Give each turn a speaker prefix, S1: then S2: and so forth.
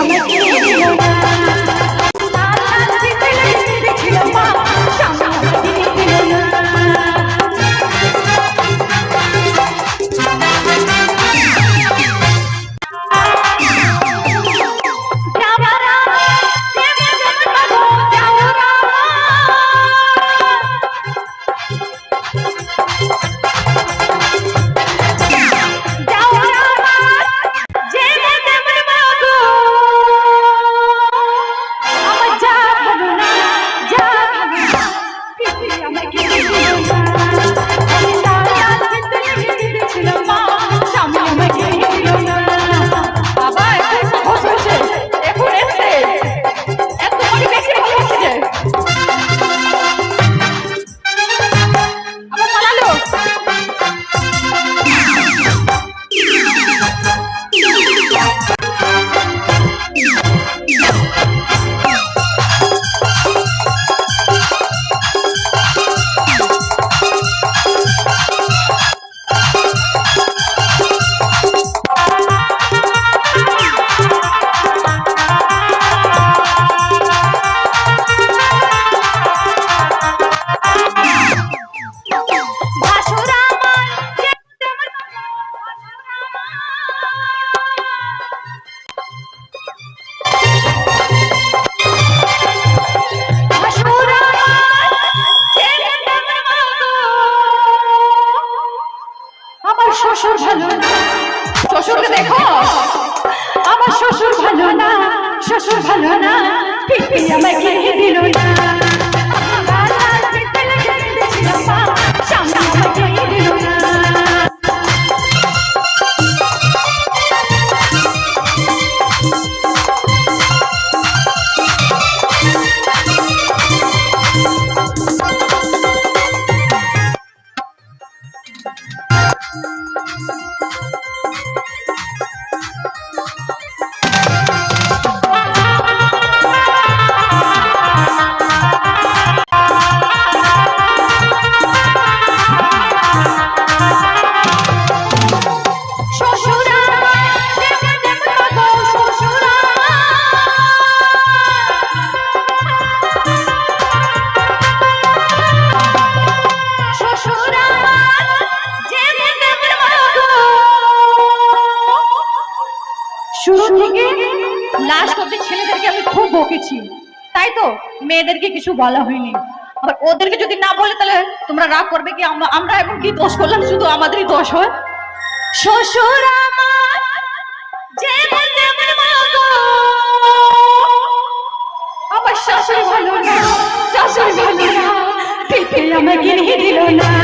S1: আমাকে দিল শ্বশুর ভালো না শ্বশুর ভালো না পিপি আমাকে দিল না। লাল লাল শুরু থেকে লাস্ট অব্দি ছেলেদেরকে আমি খুব বকেছি। তাই তো মেয়েদেরকে কিছু বলা হয়নি। আবার ওদেরকে যদি না বলে তাহলে তোমরা রাগ করবে কি? আমরা- এখন কি দোষ করলাম? শুধু আমাদেরই দোষ হয়? শ্বশুর আমার যেমন তেমন মাগো আমার শাশুড়ি ভালো না। শাশুড়ি ভালো না। আমাকে দিল না।